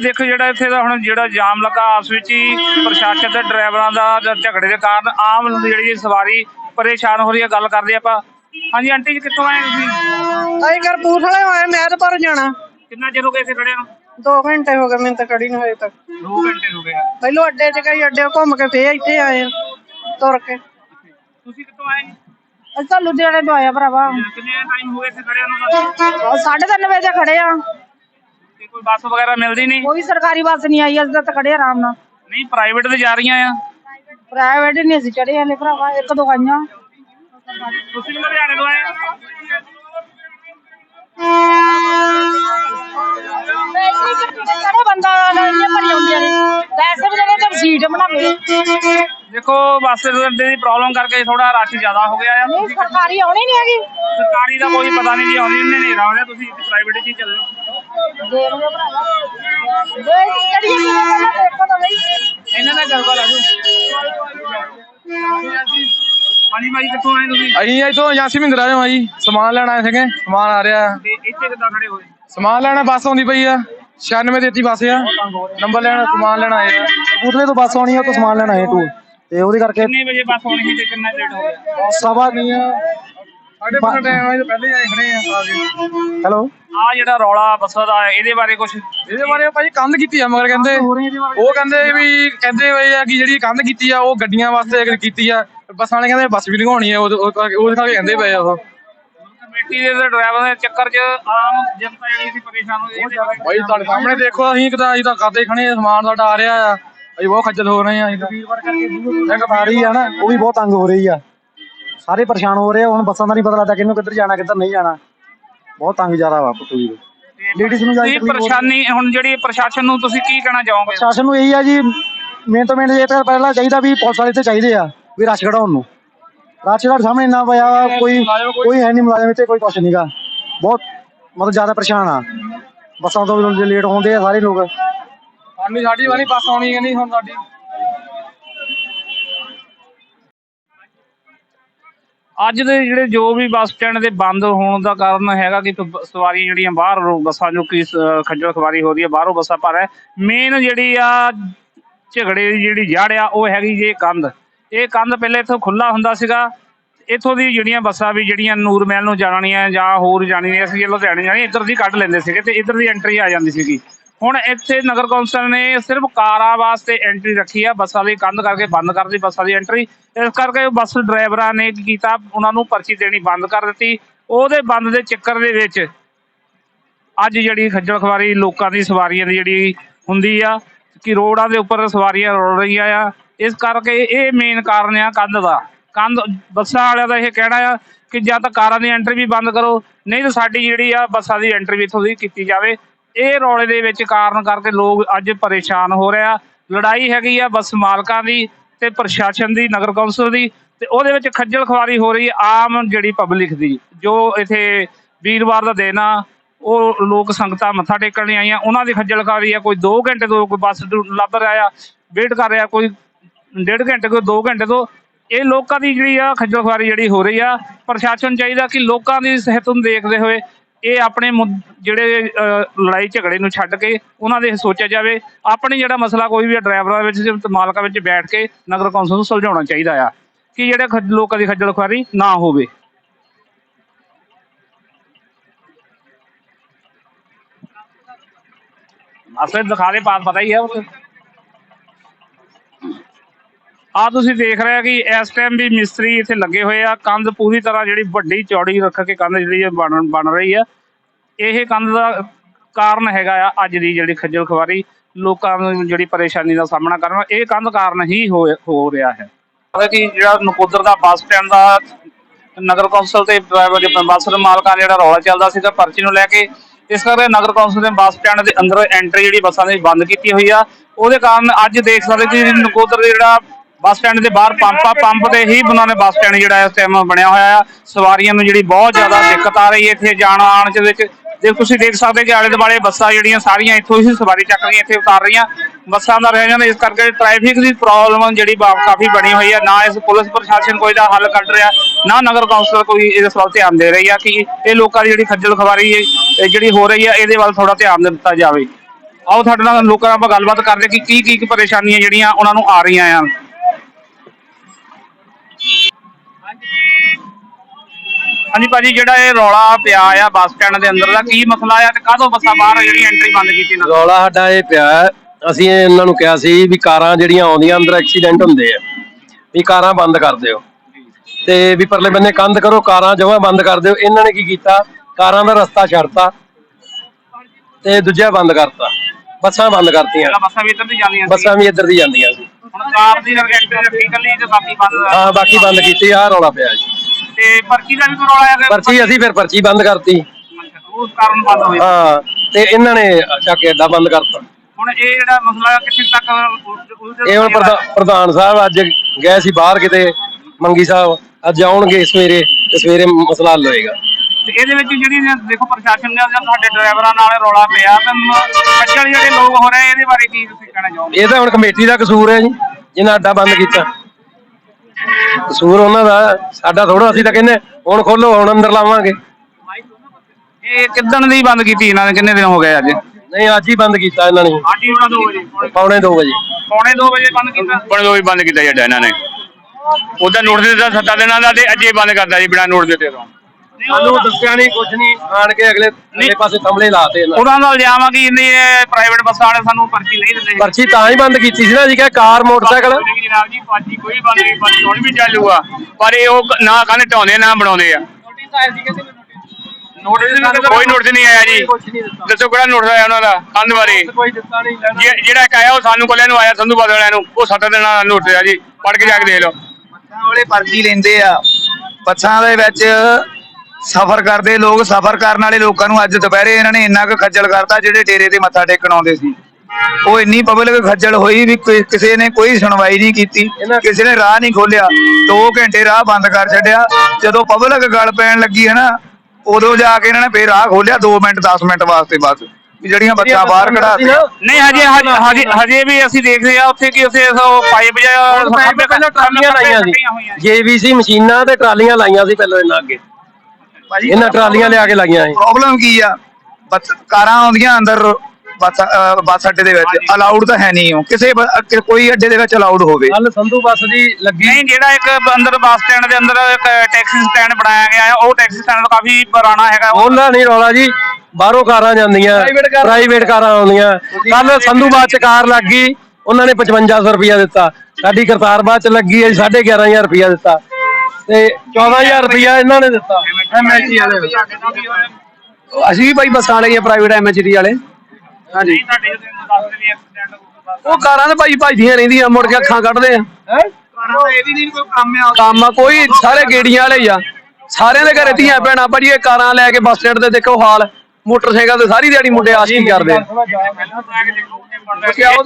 ਇਹ ਦੇਖੋ ਜਿਹੜਾ ਇੱਥੇ ਦਾ ਹੁਣ ਜਿਹੜਾ ਜਾਮ ਲੱਗਾ ਆਪਸ ਵਿੱਚ ਹੀ ਪ੍ਰਸ਼ਾਸਨ ਤੇ ਡਰਾਈਵਰਾਂ ਦਾ ਝਗੜੇ ਦੇ ਕਾਰਨ ਆਮ ਜਿਹੜੀ ਸਵਾਰੀ ਪਰੇਸ਼ਾਨ ਹੋ ਰਹੀ ਹੈ ਗੱਲ ਕਰਦੇ ਆਪਾਂ। ਹਾਂਜੀ ਆਂਟੀ ਜੀ ਕਿੱਥੋਂ ਆਏ ਤੁਸੀਂ? ਅਸੀਂ ਕਰਪੂਰਥਲੇ ਹੋਏ ਮਹਿਤਪੁਰ ਜਾਣਾ। ਕਿੰਨਾ ਚਿਰ ਹੋ ਗਿਆ ਇੱਥੇ ਖੜੇ ਨੂੰ 2 ਘੰਟੇ ਹੋ ਗਏ ਮੈਨੂੰ ਤਾਂ ਕੜੀ ਨੂੰ ਹਜੇ ਤੱਕ। 2 ਘੰਟੇ ਹੋ ਗਏ ਆ। ਪਹਿਲੋਂ ਅੱਡੇ 'ਚ ਗਈ ਅੱਡੇ ਘੁੰਮ ਕੇ ਫੇਰ ਇੱਥੇ ਆਏ ਆ, ਤੁਰ ਕੇ। ਤੁਸੀਂ ਕਿੱਥੋਂ ਆਏ? ਜੀ? ਅਸੀਂ ਤਾਂ ਲੁਧਿਆਣੇ ਤੋਂ ਆਏ ਆ ਭਰਾਵਾ। ਕਿੰਨੇ ਟਾਈਮ ਹੋ ਗਿਆ ਇੱਥੇ ਖੜੇ ਨੂੰ ਉਹ ਸਾਢੇ ਤਿੰਨ ਵਜੇ ਤੇ ਖੜੇ ਆ। ਤੇ ਕੋਈ ਬੱਸ ਵਗੈਰਾ ਮਿਲਦੀ ਨਹੀਂ? ਕੋਈ ਸਰਕਾਰੀ ਬੱਸ ਨਹੀਂ ਆਈ ਅਸੀਂ ਤਾਂ ਖੜੇ ਆਰਾਮ ਨਾਲ। ਨਹੀਂ ਪ੍ਰਾਈਵੇਟ ਤੇ ਜਾ ਰਹੀਆਂ ਆ? ਪ੍ਰਾਈਵੇਟ ਨਹੀਂ ਅਸੀਂ ਚੜੇ ਹਲੇ ਭਰਾਵਾ ਇੱਕ ਦੋ ਆਈਆਂ ਤੁਸੀਂ ਵੀ ਲੁਧਿਆਣੇ ਤੋਂ ਆਏ ਆ? ਕਿਹੜਾ ਬੰਦਾ ਇੰਨੇ ਭਰੀ ਹੁੰਦੀਆਂ ਨੇ ਵੈਸੇ ਵੀ ਜਿਹੜੇ ਤੇ ਸੀਟ ਬਣਾਵੇ ਦੇਖੋ ਬੱਸ ਦੇ ਅੱਡੇ ਦੀ ਪ੍ਰੋਬਲਮ ਕਰਕੇ ਥੋੜਾ ਰਸ਼ ਜ਼ਿਆਦਾ ਹੋ ਗਿਆ ਆ। ਨਹੀਂ ਸਰਕਾਰੀ ਆਉਣੀ ਨਹੀਂ ਹੈਗੀ। ਸਰਕਾਰੀ ਦਾ ਕੋਈ ਪਤਾ ਨਹੀਂ ਜੀ ਆਉਂਦੀ ਨਹੀਂ ਹਨੇਰਾ ਹੋ ਰਿਹਾ ਤੁਸੀਂ ਪ੍ਰਾਈਵੇਟ 'ਚ ਹੀ ਚੱਲੇ ਹੋ। ਦੇਖ ਲਓ ਭਰਾਵਾ ਕਿਹੜੀ ਪਹਿਲਾਂ ਦੇਖੋ ਤਾਂ ਬਈ ਇਹਨਾਂ ਦਾ ਗੱਲ ਆ ਹਾਂਜੀ ਭਾਈ ਕਿੱਥੋਂ ਆਏ ਤੁਸੀਂ? ਅਸੀਂ ਇੱਥੋਂ ਏਜੰਸੀ ਮਹਿੰਦਰਾ ਤੋਂ ਆ ਜੀ। ਸਮਾਨ ਲੈਣ ਆਏ ਸੀਗੇ ਸਮਾਨ ਆ ਰਿਹਾ। ਤੇ ਇੱਥੇ ਕਿੱਦਾਂ ਖੜੇ ਹੋਏ? ਸਮਾਨ ਲੈਣਾ ਬੱਸ ਆਉਂਦੀ ਪਈ ਆ। 96 ਦਿੱਤੀ ਬੱਸ ਆ। ਨੰਬਰ ਲੈਣ ਸਮਾਨ ਲੈਣ ਆਏ ਆ। ਕਪੂਰਥਲੇ ਤੋਂ ਬੱਸ ਆਉਣੀ ਆ ਤੋਂ ਸਮਾਨ ਲੈਣਾ ਹੈ ਟੂਰ ਤੇ ਉਹਦੇ ਕਰਕੇ ਕਿੰਨੇ ਵਜੇ ਬੱਸ ਆਉਣੀ ਸੀ ਤੇ ਕਿੰਨਾ ਲੇਟ ਹੋ ਗਿਆ? ਸਵਾ ਨਹੀਂ ਆ ਸਾਡੇ ਪਾਸ ਟਾਈਮ ਆਏ ਤਾਂ ਪਹਿਲੇ ਹੀ ਆਏ ਖੜੇ ਆ ਆ ਕੇ ਹੈਲੋ। ਆ ਜਿਹੜਾ ਰੌਲਾ ਬੱਸਾਂ ਦਾ ਹੈ ਇਹਦੇ ਬਾਰੇ ਕੁਝ ਇਹਦੇ ਬਾਰੇ ਭਾਜੀ ਕੰਧ ਕੀਤੀ ਆ ਮਗਰ ਕਹਿੰਦੇ ਉਹ ਕਹਿੰਦੇ ਵੀ ਕਹਿੰਦੇ ਹੋਏ ਆ ਕਿ ਜਿਹੜੀ ਕੰਧ ਕੀਤੀ ਆ ਉਹ ਗੱਡੀਆਂ ਵਾਸਤੇ ਕੀਤੀ ਆ ਬੱਸਾਂ ਵਾਲੇ ਕਹਿੰਦੇ ਬੱਸ ਵੀ ਲਗਾਉਣੀ ਆ ਉਹ ਉਹ ਉਹ ਦਿਖਾ ਕੇ ਕਹਿੰਦੇ ਪਏ ਆ ਉਹ। ਕਮੇਟੀ ਦੇ ਤੇ ਡਰਾਈਵਰ ਦੇ ਚੱਕਰ 'ਚ ਆਮ ਜਨਤਾ ਜਿਹੜੀ ਸੀ ਪਰੇਸ਼ਾਨ ਹੋ ਰਹੀ ਹੈ ਭਾਈ ਤੁਹਾਡੇ ਸਾਹਮਣੇ ਦੇਖੋ ਅਸੀਂ ਕਿਦਾਂ ਅਸੀਂ ਤਾਂ ਖਾਤੇ ਖਣੇ ਆ, ਸਮਾਨ ਸਾਡਾ ਆ ਰਿਹਾ ਆ। ਅਸੀਂ ਬਹੁਤ ਖੱਜਲ ਹੋ ਰਹੇ ਆ ਅਸੀਂ ਤਾਂ। ਇੱਕ ਆ ਨਾ ਉਹ ਵੀ ਬਹੁਤ ਤੰਗ ਹੋ ਰਹੀ ਆ। ਸਾਰੇ ਪਰੇਸ਼ਾਨ ਹੋ ਰਹੇ ਆ ਹੁਣ ਬੱਸਾਂ ਦਾ ਨਹੀਂ ਪਤਾ ਲੱਗਦਾ ਕਿਹਨੂੰ ਕਿੱਧਰ ਜਾਣਾ ਕਿੱਧਰ ਨਹੀਂ ਜਾਣਾ। ਬਹੁਤ ਤੰਗ ਜ਼ਿਆਦਾ ਵਾ ਪੁੱਤੂ ਜੀ। ਲੇਡੀਜ਼ ਨੂੰ ਤੁਸੀਂ ਪਰੇਸ਼ਾਨੀ ਹੁਣ ਜਿਹੜੀ ਪ੍ਰਸ਼ਾਸਨ ਨੂੰ ਤੁਸੀਂ ਕੀ ਕਹਿਣਾ ਚਾਹੋਗੇ? ਪ੍ਰਸ਼ਾਸਨ ਨੂੰ ਇਹੀ ਆ ਜੀ ਮੇਨ ਤੋਂ ਮੇਨ ਇਹ ਤਾਂ ਪਹਿਲਾਂ ਚਾਹੀਦਾ ਵੀ ਪੁਲਿਸ ਵਾਲੇ ਤੇ ਚਾਹੀਦੇ ਆ ਵੀ ਰਸ਼ ਕਢਾਉਣ ਨੂੰ। ਰਸ਼ ਦਾ ਸਾਹਮਣੇ ਇੰਨਾ ਪਿਆ ਵਾ, ਕੋਈ ਕੋਈ ਹੈ ਨਹੀਂ ਮੁਲਾਜ਼ਮ ਇੱਥੇ ਕੋਈ ਕੁਛ ਨਹੀਂਗਾ ਬਹੁਤ ਮਤਲਬ ਜ਼ਿਆਦਾ ਪਰੇਸ਼ਾਨ ਆ। ਬੱਸਾਂ ਤੋਂ ਵੀ ਲੇਟ ਹੁੰਦੇ ਆ ਸਾਰੇ ਲੋਕ। ਸਾਡੀ ਸਾਡੀ ਵਾਲੀ ਬੱਸ ਆਉਣੀ ਕਿ ਨਹੀਂ ਹੁਣ ਸਾਡੀ। ਅੱਜ ਦੇ ਜਿਹੜੇ ਜੋ ਵੀ ਬੱਸ ਸਟੈਂਡ ਦੇ ਬੰਦ ਹੋਣ ਦਾ ਕਾਰਨ ਹੈਗਾ ਕਿ ਪ- ਸਵਾਰੀਆਂ ਜਿਹੜੀਆਂ ਬਾਹਰ ਬੱਸਾਂ ਜੋ ਕਿ ਸ- ਖੱਜਲ ਖਵਾਰੀ ਹੋ ਰਹੀ ਹੈ, ਬਾਹਰੋਂ ਬੱਸਾਂ ਭਰ ਹੈ। ਮੇਨ ਜਿਹੜੀ ਆ, ਝਗੜੇ ਦੀ ਜਿਹੜੀ ਜੜ ਆ, ਉਹ ਹੈਗੀ ਜੇ ਕੰਧ। ਇਹ ਕੰਧ ਪਹਿਲੇ ਇੱਥੋਂ ਖੁੱਲਾ ਹੁੰਦਾ ਸੀਗਾ। ਇੱਥੋਂ ਦੀ ਜਿਹੜੀਆਂ ਬੱਸਾਂ ਵੀ ਜਿਹੜੀਆਂ ਨੂਰ ਮਹਿਲ ਨੂੰ ਜਾਣੀਆਂ ਜਾਂ ਹੋਰ ਜਾਣੀਆਂ ਸੀ ਲੁਧਿਆਣੇ ਜਾਣੀ ਇੱਧਰ ਦੀ ਕੱਢ ਲੈਂਦੇ ਸੀਗੇ ਤੇ ਇੱਧਰ ਦੀ ਐਂਟਰੀ ਆ ਜਾਂਦੀ ਸੀਗੀ। ਹੁਣ ਇੱਥੇ ਨਗਰ ਕੌਂਸਲ ਨੇ ਸਿਰਫ ਕਾਰਾਂ ਵਾਸਤੇ ਐਂਟਰੀ ਰੱਖੀ ਆ, ਬੱਸਾਂ ਦੀ ਕੰਧ ਕਰਕੇ ਬੰਦ ਕਰਤੀ ਬੱਸਾਂ ਦੀ ਐਂਟਰੀ ਇਸ ਕਰਕੇ ਬੱਸ ਡਰਾਈਵਰਾਂ ਨੇ ਕੀ ਕੀਤਾ, ਉਹਨਾਂ ਨੂੰ ਪਰਚੀ ਦੇਣੀ ਬੰਦ ਕਰ ਦਿੱਤੀ। ਉਹਦੇ ਬੰਦ ਦੇ ਚੱਕਰ ਦੇ ਵਿੱਚ ਅੱਜ ਜਿਹੜੀ ਖੱਜਲ ਖਵਾਰੀ ਲੋਕਾਂ ਦੀ ਸਵਾਰੀਆਂ ਦੀ ਜਿਹੜੀ ਹੁੰਦੀ ਆ, ਕਿ ਰੋਡਾਂ ਦੇ ਉੱਪਰ ਸਵਾਰੀਆਂ ਰੋੜ ਰਹੀਆਂ ਆ। ਇਸ ਕਰਕੇ ਇਹ ਮੇਨ ਕਾਰਨ ਆ ਕੰਧ ਦਾ। ਕੰਧ, ਬੱਸਾਂ ਵਾਲਿਆਂ ਦਾ ਇਹ ਕਹਿਣਾ ਆ ਕਿ ਜਾਂ ਤਾਂ ਕਾਰਾਂ ਦੀ ਐਂਟਰੀ ਵੀ ਬੰਦ ਕਰੋ, ਨਹੀਂ ਤਾਂ ਸਾਡੀ ਜਿਹੜੀ ਆ ਬੱਸਾਂ ਦੀ ਐਂਟਰੀ ਵੀ ਇੱਥੋਂ ਦੀ ਕੀਤੀ ਜਾਵੇ। ਇਹ ਰੌਲੇ ਦੇ ਵਿੱਚ ਕਾਰਨ ਕਰਕੇ ਲੋਕ ਅੱਜ ਪਰੇਸ਼ਾਨ ਹੋ ਰਿਹਾ ਲੜਾਈ ਹੈਗੀ ਆ ਬੱਸ ਮਾਲਕਾਂ ਦੀ ਤੇ ਪ੍ਰਸ਼ਾਸਨ ਦੀ, ਨਗਰ ਕੌਂਸਲ ਦੀ ਤੇ ਉਹਦੇ ਵਿੱਚ ਖੱਜਲ ਖਵਾਰੀ ਹੋ ਰਹੀ ਆਮ ਜਿਹੜੀ ਪਬਲਿਕ ਦੀ, ਜੋ ਇਥੇ ਵੀਰਵਾਰ ਦਾ ਦਿਨ ਆ, ਉਹ ਲੋਕ ਸੰਗਤਾਂ ਮੱਥਾ ਟੇਕਣ ਲਈ ਆਈਆਂ। ਉਹਨਾਂ ਦੀ ਖੱਜਲ ਖਵਾਰੀ ਆ, ਕੋਈ 2 ਘੰਟੇ ਤੋਂ ਕੋਈ ਬੱਸ ਨੂੰ ਲੱਭ ਰਿਹਾ ਆ, ਵੇਟ ਕਰ ਰਿਹਾ ਕੋਈ ਡੇਢ ਘੰਟੇ ਕੋਈ 2 ਘੰਟੇ ਤੋਂ। ਇਹ ਲੋਕਾਂ ਦੀ ਜਿਹੜੀ ਆ ਖੱਜਲ ਖਵਾਰੀ ਜਿਹੜੀ ਹੋ ਰਹੀ ਆ, ਪ੍ਰਸ਼ਾਸਨ ਚਾਹੀਦਾ ਕਿ ਲੋਕਾਂ ਦੀ ਸਿਹਤ ਨੂੰ ਦੇਖਦੇ ਹੋਏ ਇਹ ਆਪਣੇ ਜਿਹੜੇ ਲੜਾਈ ਝਗੜੇ ਨੂੰ ਛੱਡ ਕੇ ਉਹਨਾਂ ਦੇ ਸੋਚਿਆ ਜਾਵੇ, ਆਪਣੇ ਜਿਹੜਾ ਮਸਲਾ ਕੋਈ ਵੀ ਡਰਾਈਵਰਾਂ ਵਿੱਚ ਮਾਲਕਾਂ ਵਿੱਚ ਬੈਠ ਕੇ ਨਗਰ ਕੌਂਸਲ ਨੂੰ ਸੁਲਝਾਉਣਾ ਚਾਹੀਦਾ ਆ, ਕਿ ਜਿਹੜੇ ਲੋਕਾਂ ਦੀ ਖੱਜਲ ਖੁਆਰੀ ਨਾ ਹੋਵੇ। ਅਸਲ ਦਿਖਾ ਦੇ ਪਾਸ ਪਤਾ ਹੀ ਹੈ ਉਹ ਆ ਤੁਸੀਂ ਦੇਖ ਰਹੇ ਆ ਕਿ ਇਸ ਟਾਈਮ ਵੀ ਮਿਸਤਰੀ ਇੱਥੇ ਲੱਗੇ ਹੋਏ ਆ। ਕੰਧ ਪੂਰੀ ਤਰ੍ਹਾਂ ਜਿਹੜੀ ਵੱਡੀ ਚੌੜੀ ਰੱਖ ਕੇ ਕੰਧ ਜਿਹੜੀ ਬਣ ਬਣ ਰਹੀ ਆ। ਇਹ ਕੰਧ ਦਾ ਕਾਰਨ ਹੈਗਾ ਆ ਅੱਜ ਦੀ ਜਿਹੜੀ ਖੱਜਲ ਖਵਾਰੀ ਲੋਕਾਂ ਨੂੰ ਜਿਹੜੀ ਪਰੇਸ਼ਾਨੀ ਦਾ ਸਾਹਮਣਾ ਕਰਨਾ, ਇਹ ਕੰਧ ਕਾਰਨ ਹੀ ਹੋ ਰਿਹਾ ਹੈ। ਕਿ ਜਿਹੜਾ ਨਕੋਦਰ ਦਾ ਬੱਸ ਸਟੈਂਡ ਦਾ ਨਗਰ ਕੌਂਸਲ ਤੇ ਦੇ ਬੱਸ ਦੇ ਮਾਲਕਾਂ ਦਾ ਜਿਹੜਾ ਰੌਲਾ ਚੱਲਦਾ ਸੀਗਾ ਪਰਚੀ ਨੂੰ ਲੈ ਕੇ ਇਸ ਕਰਕੇ ਨਗਰ ਕੌਂਸਲ ਦੇ ਬੱਸ ਸਟੈਂਡ ਦੇ ਅੰਦਰ ਐਂਟਰੀ ਜਿਹੜੀ ਬੱਸਾਂ ਦੀ ਬੰਦ ਕੀਤੀ ਹੋਈ ਆ। ਉਹਦੇ ਕਾਰਨ ਅੱਜ ਦੇਖ ਸਕਦੇ ਕਿ ਨਕੋਦਰ ਦੇ ਜਿਹੜਾ ਬੱਸ ਸਟੈਂਡ ਦੇ ਬਾਹਰ ਪੰਪ ਆ, ਪੰਪ ਤੇ ਹੀ ਉਹਨਾਂ ਨੇ ਬੱਸ ਸਟੈਂਡ ਜਿਹੜਾ ਇਸ ਟਾਈਮ ਬਣਿਆ ਹੋਇਆ ਆ। ਸਵਾਰੀਆਂ ਨੂੰ ਜਿਹੜੀ ਬਹੁਤ ਜ਼ਿਆਦਾ ਦਿੱਕਤ ਆ ਰਹੀ ਹੈ ਇੱਥੇ ਜਾਣ ਆਉਣ ਦੇ ਵਿੱਚ। ਜੇ ਤੁਸੀਂ ਦੇਖ ਸਕਦੇ ਕਿ ਆਲੇ ਦੁਆਲੇ ਬੱਸਾਂ ਜਿਹੜੀਆਂ ਸਾਰੀਆਂ ਇੱਥੋਂ ਹੀ ਸਵਾਰੀ ਚੱਕ ਰਹੀਆਂ, ਇੱਥੇ ਉਤਾਰ ਰਹੀਆਂ। ਬੱਸਾਂ ਦਾ ਰਹਿ ਜਾਂਦਾ, ਇਸ ਕਰਕੇ ਟ੍ਰੈਫਿਕ ਦੀ ਪ੍ਰੋਬਲਮ ਜਿਹੜੀ ਕਾਫੀ ਬਣੀ ਹੋਈ ਹੈ ਨਾ ਇਸ ਪੁਲਿਸ ਪ੍ਰਸ਼ਾਸਨ ਕੋਈ ਦਾ ਹੱਲ ਕੱਢ ਰਿਹਾ, ਨਾ ਨਗਰ ਕੌਂਸਲ ਕੋਈ ਇਸ ਵੱਲ ਧਿਆਨ ਦੇ ਰਹੀ ਆ ਕਿ ਇਹ ਲੋਕਾਂ ਦੀ ਜਿਹੜੀ ਖੱਜਲ ਖਵਾਰੀ ਜਿਹੜੀ ਹੋ ਰਹੀ ਹੈ ਇਹਦੇ ਵੱਲ ਥੋੜਾ ਧਿਆਨ ਦਿੱਤਾ ਜਾਵੇ। ਆਓ ਤੁਹਾਡੇ ਨਾਲ ਲੋਕਾਂ ਨਾਲ ਆਪਾਂ ਗੱਲਬਾਤ ਕਰਦੇ ਕਿ ਕੀ ਕੀ ਕੀ ਪਰੇਸ਼ਾਨੀਆਂ ਜਿਹੜੀਆਂ ਉਹਨਾਂ ਨੂੰ ਆ ਰਹੀਆਂ ਆ। ਹਾਂਜੀ ਭਾਜੀ ਜਿਹੜਾ ਇਹ ਰੌਲਾ ਪਿਆ ਆ ਬੱਸ ਸਟੈਂਡ ਦੇ ਅੰਦਰ ਦਾ ਕੀ ਮਸਲਾ ਆ ਤੇ ਕਾਹਦੋਂ ਬੱਸਾਂ ਬਾਹਰ ਜਿਹੜੀ ਐਂਟਰੀ ਬੰਦ ਕੀਤੀ ਨਾ? ਰੌਲਾ ਸਾਡਾ ਇਹ ਪਿਆ ਹੈ, ਅਸੀਂ ਇਹਨਾਂ ਨੂੰ ਕਿਹਾ ਸੀ ਵੀ ਕਾਰਾਂ ਜਿਹੜੀਆਂ ਆਉਂਦੀਆਂ ਅੰਦਰ ਐਕਸੀਡੈਂਟ ਹੁੰਦੇ ਆ ਵੀ ਕਾਰਾਂ ਬੰਦ ਕਰ ਦਿਓ। ਤੇ ਵੀ ਪਰਲੇ ਬੰਨੇ ਕੰਧ ਕਰੋ ਕਾਰਾਂ ਜਮਾਂ ਬੰਦ ਕਰ ਦਿਓ। ਇਹਨਾਂ ਨੇ ਕੀ ਕੀਤਾ? ਕਾਰਾਂ ਦਾ ਰਸਤਾ ਛੱਡਤਾ ਤੇ ਦੂਜਾ ਬੰਦ ਕਰਤਾ। ਬੱਸਾਂ ਬੰਦ ਕਰਤੀਆਂ। ਬੱਸਾਂ ਵੀ ਇੱਧਰ ਦੀ ਜਾਂਦੀਆਂ ਸੀ। ਬੱਸਾਂ ਵੀ ਇੱਧਰ ਦੀ ਜਾਂਦੀਆਂ ਸੀ। ਹੁਣ ਕਾਰ ਦੀ ਰੱਖੀ ਕੱਲੀ ਤੇ ਬਾਕੀ ਬੰਦ ਆ। ਹਾਂ ਬਾਕੀ ਬੰਦ ਕੀਤੀ ਆਹ ਰੌਲਾ ਪਿਆ ਜੀ। ਤੇ ਪਰਚੀ ਦਾ ਵੀ ਕੋਈ ਰੌਲਾ ਆ ਗਿਆ ਪਰਚੀ ਅਸੀਂ ਫਿਰ ਪਰਚੀ ਬੰਦ ਕਰਤੀ। ਉਸ ਕਾਰਨ ਬੰਦ ਹੋਈ। ਹਾਂ ਤੇ ਇਹਨਾਂ ਨੇ ਚੱਕ ਅੱਡਾ ਬੰਦ ਕਰਤਾ। ਹੁਣ ਇਹ ਜਿਹੜਾ ਮਸਲਾ ਕਿੱਥੇ ਤੱਕ ਇਹ ਹੁਣ ਪ੍ਰਧਾ- ਪ੍ਰਧਾਨ ਸਾਹਿਬ ਅੱਜ ਗਏ ਸੀ ਬਾਹਰ ਕਿਤੇ ਮੰਗੀ ਸਾਹਿਬ ਅੱਜ ਆਉਣਗੇ ਸਵੇਰੇ ਤੇ ਸਵੇਰੇ ਮਸਲਾ ਹੱਲ ਹੋਏਗਾ। ਤੇ ਇਹਦੇ ਵਿੱਚ ਜਿਹੜੀ ਨੇ ਦੇਖੋ ਪ੍ਰਸ਼ਾਸਨ ਨੇ ਜਾਂ ਤੁਹਾਡੇ ਡਰਾਈਵਰਾਂ ਨਾਲ ਰੌਲਾ ਪਿਆ ਤੇ ਕੱਚਲ ਜਿਹੜੇ ਲੋਕ ਹੋ ਰਹੇ ਇਹਦੇ ਬਾਰੇ ਕੀ ਤੁਸੀਂ ਕਹਿਣਾ ਚਾਹੋਗੇ? ਇਹ ਤਾਂ ਹੁਣ ਕਮੇਟੀ ਦਾ ਕਸੂਰ ਹੈ ਜੀ ਜਿਹਨਾਂ ਅੱਡਾ ਬੰਦ ਕੀਤਾ। ਕਸੂਰ ਉਹਨਾਂ ਦਾ ਸਾਡਾ ਥੋੜਾ ਅਸੀਂ ਤਾਂ ਕਹਿੰਦੇ ਹੁਣ ਖੋਲੋ ਹੁਣ ਅੰਦਰ ਲਾਵਾਂਗੇ। ਇਹ ਕਿੱਦਣ ਦੀ ਬੰਦ ਕੀਤੀ ਇਹਨਾਂ ਨੇ? ਕਿੰਨੇ ਦਿਨ ਹੋ ਗਏ ਅੱਜ? ਨਹੀਂ ਅੱਜ ਹੀ ਬੰਦ ਕੀਤਾ ਇਹਨਾਂ ਨੇ। ਆਂਟੀ ਉਹਨਾਂ 2 ਵਜੇ। ਪੌਣੇ 2 ਵਜੇ। ਪੌਣੇ 2 ਵਜੇ ਬੰਦ ਕੀਤਾ? ਪਣ ਵੀ ਬੰਦ ਕੀਤਾ ਜਿਹੜਾ ਇਹਨਾਂ ਨੇ। ਉਹਦਾ ਨੋਟ ਦਿੱਤਾ ਸੱਤਾ ਦਿਨਾਂ ਦਾ ਤੇ ਅੱਜੇ ਬੰਦ ਕਰਦਾ ਜੀ ਬਿਨਾ ਨੋਟ ਦਿੱਤੇ ਤੋਂ। ਸਾਨੂੰ ਦੱਸਿਆ ਨਹੀਂ ਕੁਝ ਨਹੀਂ ਆਣ ਕੇ ਅਗਲੇ ਅਗਲੇ ਪਾਸੇ ਥੰਬਲੇ ਲਾਤੇ ਇਹਨਾਂ ਨੇ। ਉਹਨਾਂ ਦਾ ਇਲਜ਼ਾਮ ਆ ਕਿ ਇਹਨੇ ਪ੍ਰਾਈਵੇਟ ਬੱਸਾਂ ਵਾਲੇ ਸਾਨੂੰ ਪਰਚੀ ਨਹੀਂ ਦਿੰਦੇ। ਪਰਚੀ ਤਾਂ ਹੀ ਬੰਦ ਕੀਤੀ ਸੀ ਨਾ ਜੀ ਕਿ ਕਾਰ ਮੋਟਰਸਾਈਕਲ। ਨਹੀਂ ਜਨਾਬ ਜੀ ਪਾਜੀ ਕੋਈ ਬੰਦ ਨਹੀਂ ਪਾਜੀ ਹੁਣ ਵੀ ਚਾਲੂਗਾ ਪਰ ਇਹ ਉਹ ਨਾ ਕੰਨ ਢਾਉਂਦੇ ਨਾ ਬਣਾਉਂਦੇ ਆ। ਨੋਟਿਸ ਕੋਈ ਨੋਟਿਸ ਨਹੀਂ ਆਇਆ ਜੀ। ਦੱਸੋ ਕਿਹੜਾ ਨੋਟਿਸ ਆਇਆ ਉਹਨਾਂ ਦਾ ਕੰਨ ਬਾਰੇ? ਕੋਈ ਦਿੱਤਾ ਨਹੀਂ ਜੇ- ਜਿਹੜਾ ਇੱਕ ਆਇਆ ਉਹ ਸਾਨੂੰ ਕੋਲਿਆਂ ਨੂੰ ਆਇਆ ਸੰਧੂ ਬਾਦਲ ਵਾਲਿਆਂ ਨੂੰ। ਉਹ ਸੱਤ ਦਿਨਾਂ ਦਾ ਨੋਟਿਸ ਆ ਜੀ। ਪੜ ਕੇ ਜਾ ਕੇ ਦੇਖ ਲਓ। ਬੱਸਾਂ ਵਾਲੇ ਪਰਚੀ ਲੈਂਦੇ ਆ। ਬੱਸਾਂ ਦੇ ਵਿੱਚ ਸਫ਼ਰ ਕਰਦੇ ਲੋਕ ਸਫ਼ਰ ਕਰਨ ਵਾਲੇ ਲੋਕਾਂ ਨੂੰ ਅੱਜ ਦੁਪਹਿਰੇ ਇਹਨਾਂ ਨੇ ਇੰਨਾ ਕੁ ਖੱਜਲ ਕਰਤਾ ਜਿਹੜੇ ਡੇਰੇ ਤੇ ਮੱਥਾ ਟੇਕਣ ਆਉਂਦੇ ਸੀ। ਉਹ ਇੰਨੀ ਪਬਲਿਕ ਖੱਜਲ ਹੋਈ ਵੀ ਕੋਈ- ਕਿਸੇ ਨੇ ਕੋਈ ਸੁਣਵਾਈ ਨਹੀਂ ਕੀਤੀ ਕਿਸੇ ਨੇ ਰਾਹ ਨਹੀਂ ਖੋਲਿਆ 2 ਘੰਟੇ ਰਾਹ ਬੰਦ ਕਰ ਛੱਡਿਆ। ਜਦੋਂ ਪਬਲਿਕ ਗੱਲ ਪੈਣ ਲੱਗੀ ਹੈ ਨਾ ਉਦੋਂ ਜਾ ਕੇ ਇਹਨਾਂ ਨੇ ਫੇਰ ਰਾਹ ਖੋਲਿਆ 2 ਮਿੰਟ 10 ਮਿੰਟ ਵਾਸਤੇ ਬਸ। ਵੀ ਜਿਹੜੀਆਂ ਬੱਚਾ ਬਾਹਰ ਕਢਾਤੀਆਂ ਨਹੀਂ ਹਜੇ ਹਜੇ- ਹਜੇ ਹਜੇ ਵੀ ਅਸੀਂ ਦੇਖਦੇ ਆ ਉੱਥੇ ਕਿ ਉੱਥੇ ਉਹ ਪਾਈਪ ਜਿਹਾ ਪਹਿਲਾਂ ਟਰਾਲੀਆਂ ਲਾਈਆਂ ਸੀ। ਜੇਬੀਸੀ ਮਸ਼ੀਨਾਂ ਤੇ ਟਰਾਲੀਆਂ ਲਾਈਆਂ ਸੀ ਪਹਿਲਾਂ ਇਹਨਾਂ ਅੱਗੇ। ਇਹਨਾਂ ਟਰਾਲੀਆਂ ਲਿਆ ਕੇ ਲਾਈਆਂ ਸੀ ਪ੍ਰੋਬਲਮ ਕੀ ਆ? ਬੱਸ ਕਾਰਾਂ ਆਉਂਦੀਆਂ ਅੰਦਰ ਬੱਸ ਅਹ ਬੱਸ ਅੱਡੇ ਦੇ ਵਿੱਚ। ਅਲਾਉਡ ਤਾਂ ਹੈ ਨਹੀਂ ਉਹ। ਕਿਸੇ ਬ- ਕਿ- ਕੋਈ ਅੱਡੇ ਦੇ ਵਿੱਚ ਅਲਾਉਡ ਹੋਵੇ। ਕੱਲ ਸੰਧੂ ਬੱਸ ਦੀ ਲੱਗੀ। ਨਹੀਂ ਜਿਹੜਾ ਇੱਕ ਅੰਦਰ ਬੱਸ ਸਟੈਂਡ ਦੇ ਅੰਦਰ ਇੱਕ ਟੈਕਸੀ ਸਟੈਂਡ ਬਣਾਇਆ ਗਿਆ ਹੈ ਉਹ ਟੈਕਸੀ ਸਟੈਂਡ ਕਾਫੀ ਪੁਰਾਣਾ ਹੈਗਾ। ਉਹ ਉਹਨਾਂ ਨਹੀਂ ਰੌਲਾ ਜੀ। ਬਾਹਰੋਂ ਕਾਰਾਂ ਜਾਂਦੀਆਂ ਪ੍ਰਾਈਵੇਟ ਕਾਰਾਂ ਆਉਂਦੀਆਂ। ਕੱਲ ਸੰਧੂ ਬੱਸ ਚ ਕਾਰ ਲੱਗ ਗਈ ਉਹਨਾਂ ਨੇ 5500 ਰੁਪਇਆ ਦਿੱਤਾ। ਸਾਡੀ ਕਰਤਾਰ ਬੱਸ ਚ ਲੱਗੀ ਹੈ 11500 ਰੁਪਇਆ ਦਿੱਤਾ। ਤੇ 14000 ਰੁਪਇਆ ਇਹਨਾਂ ਨੇ ਦਿੱਤਾ। ਐਮਐਚਸੀ ਵਾਲੇ ਨੇ। ਅਸੀਂ ਵੀ ਭਾਈ ਬੱਸਾਂ ਵਾਲੇ ਆ ਪ੍ਰਾਈਵੇਟ ਐਮਐਚਡੀ ਵਾਲੇ ਹਾਂਜੀ ਤੁਹਾਡੇ ਦੱਸਦੇ ਵੀ ਐਕਸੀਡੈਂਟ ਉਹ ਕਾਰਾਂ ਤੇ ਭਾਈ ਭਜਦੀਆਂ ਰਹਿੰਦੀਆਂ, ਮੁੜ ਕੇ ਅੱਖਾਂ ਕੱਢਦੇ ਆ। ਇਹ ਵੀ ਨਹੀਂ ਕੋਈ ਕੰਮ ਆ ਕੰਮ ਆ, ਕੋਈ ਸਾਰੇ ਗੇੜੀਆਂ ਵਾਲੇ ਹੀ ਆ। ਸਾਰਿਆਂ ਦੇ ਘਰੇ ਧੀਆਂ ਭੈਣਾਂ, ਭਾਜੀ ਇਹ ਕਾਰਾਂ ਲੈ ਕੇ ਬੱਸ ਸਟੈਂਡ ਤੇ ਦੇਖੋ ਹਾਲ। ਮੋਟਰਸਾਈਕਲ ਤੇ ਸਾਰੀ ਦਿਹਾੜੀ ਮੁੰਡੇ ਆਸ਼ਕੀ ਕਰਦੇ ਆ।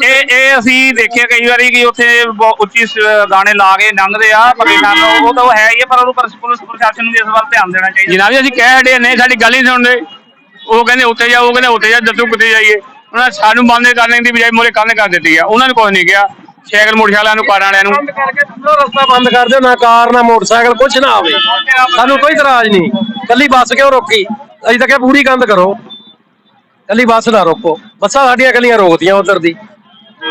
ਇਹ ਇਹ ਅਸੀਂ ਦੇਖਿਆ ਕਈ ਵਾਰੀ ਕਿ ਉੱਥੇ ਬਹੁਤ ਉੱਚੀ ਸ- ਗਾਣੇ ਲਾ ਕੇ ਲੰਘਦੇ ਆ ਪਰੇਸ਼ਾਨ ਉਹ ਤਾਂ ਉਹ ਹੈ ਹੀ ਹੈ ਪਰ ਉਹਨੂੰ ਪਰ- ਪੁਲਿਸ ਪ੍ਰਸ਼ਾਸਨ ਨੂੰ ਵੀ ਇਸ ਵੱਲ ਧਿਆਨ ਦੇਣਾ ਚਾਹੀਦਾ। ਜਨਾਬ ਜੀ ਅਸੀਂ ਕਹਿ ਹਟੇ ਨਹੀਂ ਸਾਡੀ ਗੱਲ ਹੀ ਨਹੀਂ ਸੁਣਦੇ। ਉਹ ਕਹਿੰਦੇ ਉੱਥੇ ਜਾਓ ਉਹ ਕਹਿੰਦੇ ਉੱਥੇ ਜਾ ਦੱਸੋ ਕਿੱਥੇ ਜਾਈਏ। ਉਹਨਾਂ ਨੇ ਸਾਨੂੰ ਬੰਦ ਕਰਨ ਦੀ ਬਜਾਏ ਮੋਰੇ ਕੰਨ ਕਰ ਦਿੱਤੀ ਆ। ਉਹਨਾਂ ਨੇ ਕੁਝ ਨਹੀਂ ਕਿਹਾ। ਸਾਈਕਲ ਮੋਟਰਸਾਈਕਲਾਂ ਨੂੰ ਕਾਰਾਂ ਵਾਲਿਆਂ ਨੂੰ। ਕਰਕੇ ਪੂਰਾ ਰਸਤਾ ਬੰਦ ਕਰ ਦਿਓ ਨਾ ਕਾਰ ਨਾ ਮੋਟਰਸਾਈਕਲ ਕੁਝ ਨਾ ਆਵੇ। ਸਾਨੂੰ ਕੋਈ ਇਤਰਾਜ਼ ਨਹੀਂ। ਕੱਲੀ ਬੱਸ ਕਿਉਂ ਰੋਕੀ? ਅਸੀਂ ਤਾਂ ਕਿਹਾ ਪੂਰੀ ਕੰਧ ਕਰੋ। ਕੱਲੀ ਬੱਸ ਨਾ ਰੋਕੋ। ਬੱਸਾਂ ਸਾਡੀਆਂ ਕੱਲੀਆਂ ਰੋਕਦੀਆਂ ਉਧਰ ਦੀ।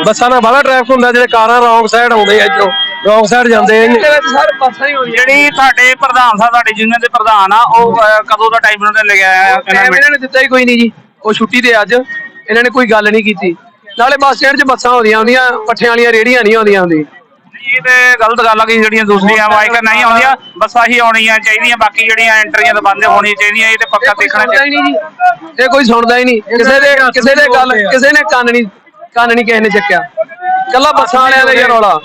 ਬੱਸਾਂ ਨਾਲ ਬੜਾ ਟ੍ਰੈਫਿਕ ਹੁੰਦਾ ਜਿਹੜੇ ਕਾਰਾਂ ਰੌਂਗ ਸਾਈਡ ਆਉਂਦੇ ਆ ਇੱਧਰੋਂ। ਰੌਂਗ ਸਾਈਡ ਜਾਂਦੇ ਆ। ਸਾਰੇ ਬੱਸਾਂ ਹੀ ਹੋਈਆਂ ਜਿਹੜੀ ਤੁਹਾਡੇ ਪ੍ਰਧਾਨ ਸਾਹਿਬ ਤੁਹਾਡੇ ਯੂਨੀਅਨ ਦੇ ਪ੍ਰਧਾਨ ਆ ਉਹ ਅਹ, ਕਦੋਂ ਦਾ ਟਾਈਮ ਉਹਨਾਂ ਨੇ ਇਹਨਾਂ ਟਾਈਮ ਇਹਨਾਂ ਨੇ ਦਿੱਤਾ ਹੀ ਕੋਈ ਨਹੀਂ ਜੀ। ਉਹ ਛੁੱਟੀ ਤੇ ਅੱਜ। ਇਹਨਾਂ ਨੇ ਕੋਈ ਗੱਲ ਨਹੀਂ ਕੀਤੀ। ਨਾਲੇ ਬੱਸ ਸਟੈਂਡ 'ਚ ਬੱਸਾਂ ਆਉਂਦੀਆਂ ਹੁੰਦੀਆਂ ਪੱਠਿਆਂ ਵਾਲੀਆਂ ਰੇੜੀਆਂ ਨਹੀਂ ਆਉਂਦੀਆਂ ਹੁੰਦੀਆਂ। ਇਹ ਤੇ ਗਲਤ ਗੱਲ ਆ ਕਿ ਜਿਹੜੀਆਂ ਦੂਸਰੀਆਂ ਬਾਈਕਾਂ ਨਹੀਂ ਆਉਂਦੀਆਂ ਬੱਸਾਂ ਹੀ ਆਉਣੀਆਂ ਚਾਹੀਦੀਆਂ ਬਾਕੀ ਜਿਹੜੀਆਂ ਐਂਟਰੀਆਂ ਤਾਂ ਬੰਦ ਹੋਣੀਆਂ ਚਾਹੀਦੀਆਂ ਇਹ ਤੇ ਪੱਕਾ ਦੇਖਣਾ ਚਾਹੀਦਾ। ਇਹ ਕੋਈ ਸੁਣਦਾ ਹੀ ਨਹੀਂ। ਕਿਸੇ ਦੇ ਕਿਸੇ ਦੇ ਗੱਲ ਕਿਸੇ ਨੇ ਕੰਨ ਨਹੀਂ ਕੰਨ ਨਹੀਂ ਕਿਸੇ ਨੇ ਚੱਕਿਆ। ਕੱਲਾ ਬੱਸਾਂ ਵਾਲਿਆਂ ਦਾ ਹੀ ਰੌਲਾ।